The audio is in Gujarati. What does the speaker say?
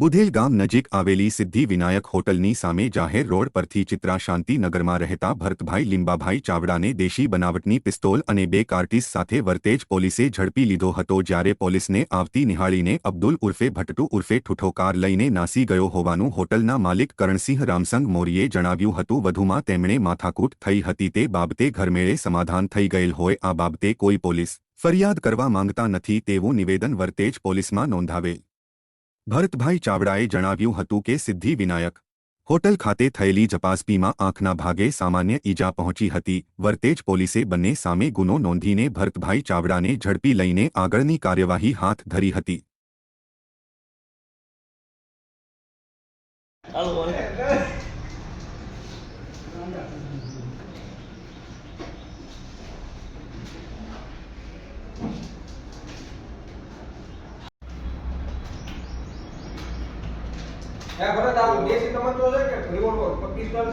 બુધેલ ગામ નજીક આવેલી સિદ્ધિ વિનાયક હોટલની સામે જાહેર રોડ પરથી ચિત્રા શાંતિનગરમાં રહેતા ભરતભાઈ લીંબાભાઈ ચાવડાને દેશી બનાવટની પિસ્તોલ અને બે કાર્ટીસ સાથે વર્તેજ પોલીસે ઝડપી લીધો હતો જ્યારે પોલીસને આવતી નિહાળીને અબ્દુલ ઉર્ફે ભટ્ટુ ઉર્ફે ઠુઠો કાર લઈને નાસી ગયો હોવાનું હોટલના માલિક કરણસિંહ રામસંગ મોરીએ જણાવ્યું હતું. વધુમાં તેમણે માથાકૂટ થઈ હતી. તે બાબતે ઘરમેળે સમાધાન થઈ ગયેલ હોય આ બાબતે કોઈ પોલીસ ફરિયાદ કરવા માંગતા નથી તેવું નિવેદન વર્તેજ પોલીસમાં નોંધાવેલ ભરતભાઈ ચાવડાએ જણાવ્યું હતું કે સિદ્ધિ વિનાયક હોટલ ખાતે થયેલી જપાસપીમાં આંખના ભાગે સામાન્ય ઈજા પહોંચી હતી. વર્તેજ પોલીસે બંને સામે ગુનો નોંધીને ભરતભાઈ ચાવડાને ઝડપી લઈને આગળની કાર્યવાહી હાથ ધરી હતી. ભરત આ દેશી તમાચો છે કે રિવોલ્વર પિસ્તોલ